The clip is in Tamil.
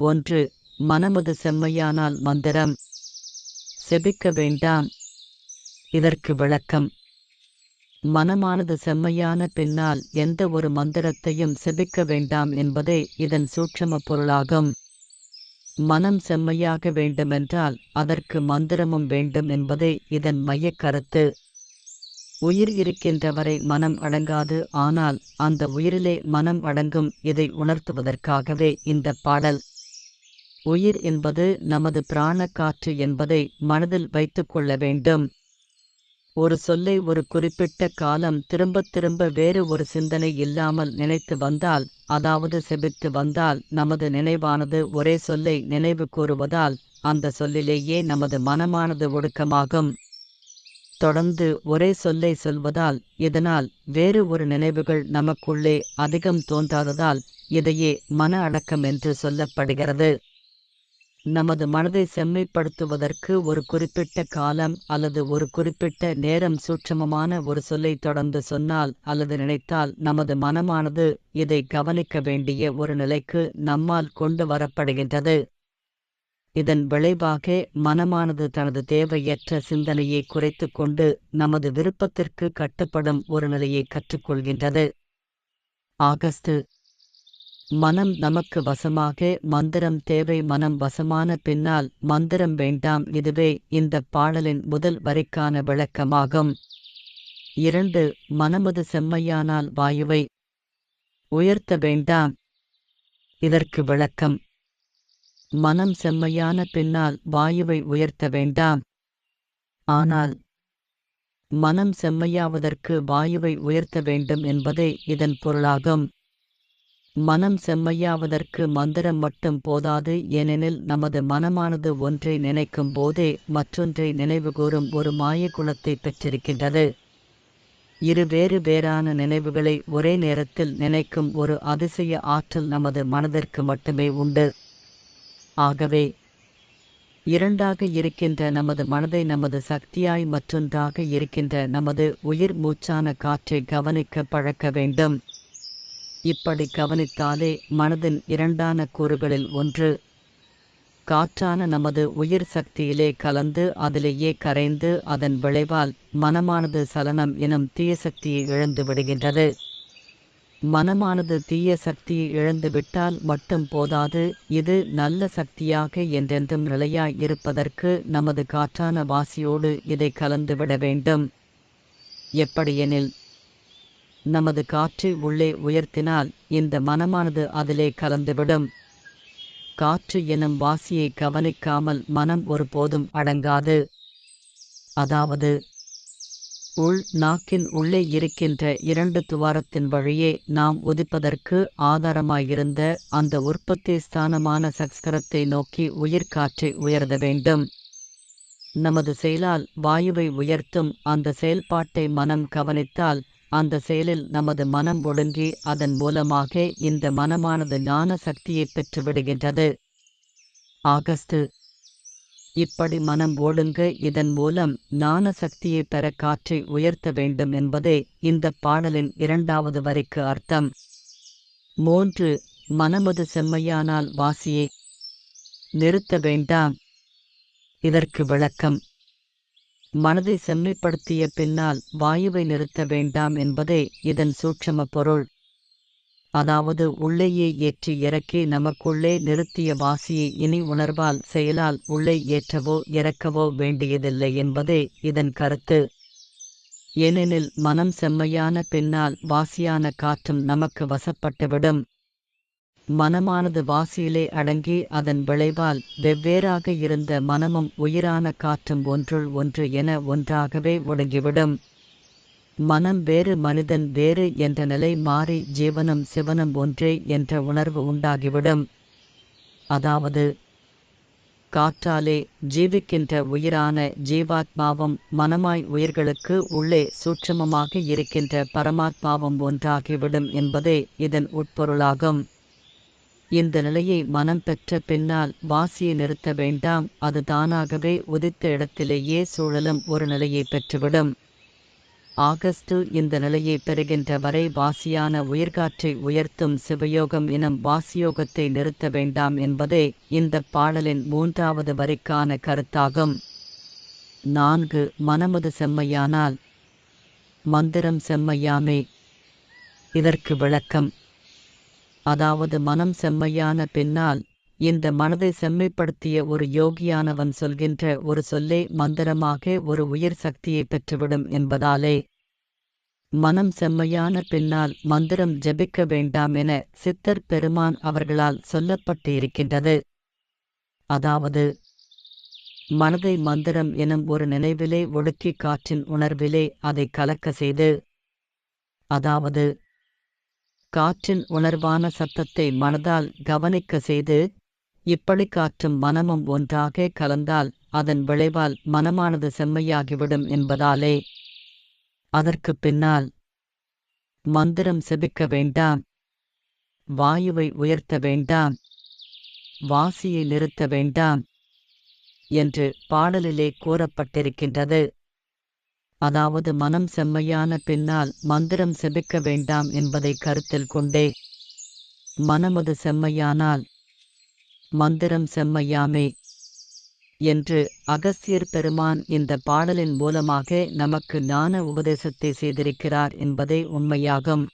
ஒன்று மனமது செம்மையானால் மந்திரம். செபிக்க வேண்டாம். இதற்கு விளக்கம். மனமானது செம்மையான பின்னால் எந்த ஒரு மந்திரத்தையும் செபிக்க வேண்டாம் என்பதே இதன் சூட்சம பொருளாகும். மனம் செம்மையாக வேண்டுமென்றால் அதற்கு மந்திரமும் வேண்டும் என்பதே இதன் மையக் கருத்து. உயிர் இருக்கின்றவரை மனம் அடங்காது ஆனால் அந்த உயிரிலே மனம் அடங்கும் இதை உணர்த்துவதற்காகவே இந்த பாடல். உயிர் என்பது நமது பிராண காற்று என்பதை மனதில் வைத்துக் கொள்ள வேண்டும். ஒரு சொல்லை ஒரு குறிப்பிட்ட காலம் திரும்பத் திரும்ப வேறு ஒரு சிந்தனை இல்லாமல் நினைத்து வந்தால் அதாவது செபித்து வந்தால் நமது நினைவானது ஒரே சொல்லை நினைவு கூறுவதால் அந்த சொல்லிலேயே நமது மனமானது ஒடுக்கமாகும். தொடர்ந்து ஒரே சொல்லை சொல்வதால் இதனால் வேறு ஒரு நினைவுகள் நமக்குள்ளே அதிகம் தோன்றாததால் இதையே மன அடக்கம் என்று சொல்லப்படுகிறது. நமது மனதை செம்மைப்படுத்துவதற்கு ஒரு குறிப்பிட்ட காலம் அல்லது ஒரு குறிப்பிட்ட நேரம் சூட்சமமான ஒரு சொல்லை தொடர்ந்து சொன்னால் அல்லது நினைத்தால் நமது மனமானது இதை கவனிக்க வேண்டிய ஒரு நிலைக்கு நம்மால் கொண்டு வரப்படுகின்றது. இதன் விளைவாக மனமானது தனது தேவையற்ற சிந்தனையை குறைத்து கொண்டு நமது விருப்பத்திற்கு கட்டுப்படும் ஒரு நிலையை கற்றுக்கொள்கின்றது. ஆகஸ்து மனம் நமக்கு வசமாக மந்திரம் தேவை. மனம் வசமான பின்னால் மந்திரம் வேண்டாம். இதுவே இந்த பாடலின் முதல் வரிக்கான விளக்கமாகும். இரண்டு மனமது செம்மையானால் வாயுவை உயர்த்த வேண்டாம். இதற்கு விளக்கம். மனம் செம்மையான பின்னால் வாயுவை உயர்த்த வேண்டாம். ஆனால் மனம் செம்மையாவதற்கு வாயுவை உயர்த்த வேண்டும் என்பதே இதன் பொருளாகும். மனம் செம்மையாவதற்கு மந்திரம் மட்டும் போதாது ஏனெனில் நமது மனமானது ஒன்றை நினைக்கும் போதே மற்றொன்றை நினைவுகூரும் ஒரு மாய குணத்தை பெற்றிருக்கின்றது. இரு வேறு வேறான நினைவுகளை ஒரே நேரத்தில் நினைக்கும் ஒரு அதிசய ஆற்றல் நமது மனதிற்கு மட்டுமே உண்டு. ஆகவே இரண்டாக இருக்கின்ற நமது மனதை நமது சக்தியாய் மற்றொன்றாக இருக்கின்ற நமது உயிர் மூச்சான காற்றை கவனிக்க பழக்க வேண்டும். இப்படி கவனித்தாலே மனதின் இரண்டான கூறுகளில் ஒன்று காற்றான நமது உயிர் சக்தியிலே கலந்து அதிலேயே கரைந்து அதன் விளைவால் மனமானது சலனம் எனும் தீய சக்தியை இழந்து விடுகின்றது. மனமானது தீய சக்தியை இழந்து விட்டால் மட்டும் போதாது இது நல்ல சக்தியாக என்றென்றும் நிலையாய் இருப்பதற்கு நமது காற்றான வாசியோடு இதை கலந்து விட வேண்டும். எப்படியெனில் நமது காற்று உள்ளே உயர்த்தினால் இந்த மனமானது அதிலே கலந்துவிடும். காற்று எனும் வாசியை கவனிக்காமல் மனம் ஒருபோதும் அடங்காது. அதாவது உள் நாக்கின் உள்ளே இருக்கின்ற இரண்டு துவாரத்தின் வழியே நாம் உதிப்பதற்கு ஆதாரமாயிருந்த அந்த உற்பத்தி ஸ்தானமான சஸ்கரத்தை நோக்கி உயிர்காற்றை உயர்த்த வேண்டும். நமது செயலால் வாயுவை உயர்த்தும் அந்த செயல்பாட்டை மனம் கவனித்தால் அந்த செயலில் நமது மனம் ஒடுங்கி அதன் மூலமாக இந்த மனமானது ஞான சக்தியை பெற்று விடுகின்றது. ஆகஸ்து. இப்படி மனம் ஒழுங்கு இதன் மூலம் ஞான சக்தியை பெற காற்றை உயர்த்த வேண்டும் என்பதே இந்த பாடலின் இரண்டாவது வரைக்கு அர்த்தம். மூன்று. மனமது செம்மையானால் வாசியை. நிறுத்த வேண்டாம். இதற்கு விளக்கம். மனதை செம்மைப்படுத்திய பின்னால் வாயுவை நிறுத்த வேண்டாம் என்பதே இதன் சூட்சம பொருள். அதாவது உள்ளேயே ஏற்றி இறக்கி நமக்குள்ளே நிறுத்திய வாசியை இனி உணர்வால் செயலால் உள்ளே ஏற்றவோ இறக்கவோ வேண்டியதில்லை என்பதே இதன் கருத்து. ஏனெனில் மனம் செம்மையான பின்னால் வாசியான காற்றும் நமக்கு வசப்பட்டுவிடும். மனமானது வாசியிலே அடங்கி அதன் விளைவால் வெவ்வேறாக இருந்த மனமும் உயிரான காற்றும் ஒன்றுள் ஒன்று என ஒன்றாகவே ஒடுங்கிவிடும். மனம் வேறு மனிதன் வேறு என்ற நிலை மாறி ஜீவனும் சிவனும் ஒன்றே என்ற உணர்வு உண்டாகிவிடும். அதாவது காற்றாலே ஜீவிக்கின்ற உயிரான ஜீவாத்மாவும் மனமாய் உயிர்களுக்கு உள்ளே சூட்சமமாக இருக்கின்ற பரமாத்மாவும் ஒன்றாகிவிடும் என்பதே இதன் உட்பொருளாகும். இந்த நிலையை மனம் பெற்ற பின்னால் வாசியை நிறுத்த வேண்டாம். அது தானாகவே உதித்த இடத்திலேயே சூழலும் ஒரு நிலையை பெற்றுவிடும். ஆகஸ்டு இந்த நிலையை பெறுகின்ற வரை வாசியான உயிர்காற்றை உயர்த்தும் சிவயோகம் எனும் வாசியோகத்தை நிறுத்த வேண்டாம் என்பதே இந்த பாடலின் மூன்றாவது வரிக்கான கருத்தாகும். நான்கு மனமது செம்மையானால். மந்திரம் செம்மையாமே. இதற்கு விளக்கம். அதாவது மனம் செம்மையான பின்னால் இந்த மனதை செம்மைப்படுத்திய ஒரு யோகியானவன் சொல்கின்ற ஒரு சொல்லே மந்திரமாக ஒரு உயிர் சக்தியை பெற்றுவிடும் என்பதாலே. மனம் செம்மையான பின்னால் மந்திரம் ஜெபிக்க வேண்டாம் என சித்தர் பெருமான் அவர்களால் சொல்லப்பட்டு இருக்கின்றது அதாவது மனதை மந்திரம் எனும் ஒரு நினைவிலே ஒடுக்கி காற்றின் உணர்விலே அதை கலக்க செய்து அதாவது காற்றின் உணர்வான சத்தத்தை மனதால் கவனிக்க செய்து இப்படி காற்றும் மனமும் ஒன்றாக கலந்தால் அதன் விளைவால் மனமானது செம்மையாகிவிடும் என்பதாலே. அதற்கு பின்னால் மந்திரம் செபிக்க வேண்டாம். வாயுவை உயர்த்த வேண்டாம். வாசியை நிறுத்த வேண்டாம். என்று பாடலிலே கூறப்பட்டிருக்கின்றது. அதாவது மனம் செம்மையான பின்னால் மந்திரம் செபிக்க வேண்டாம் என்பதை கருத்தில் கொண்டே. மனமது செம்மையானால் மந்திரம் செம்மையாமே என்று அகஸ்தியர் பெருமான் இந்த பாடலின் மூலமாக நமக்கு ஞான உபதேசத்தை செய்திருக்கிறார் என்பதே உண்மையாகும்.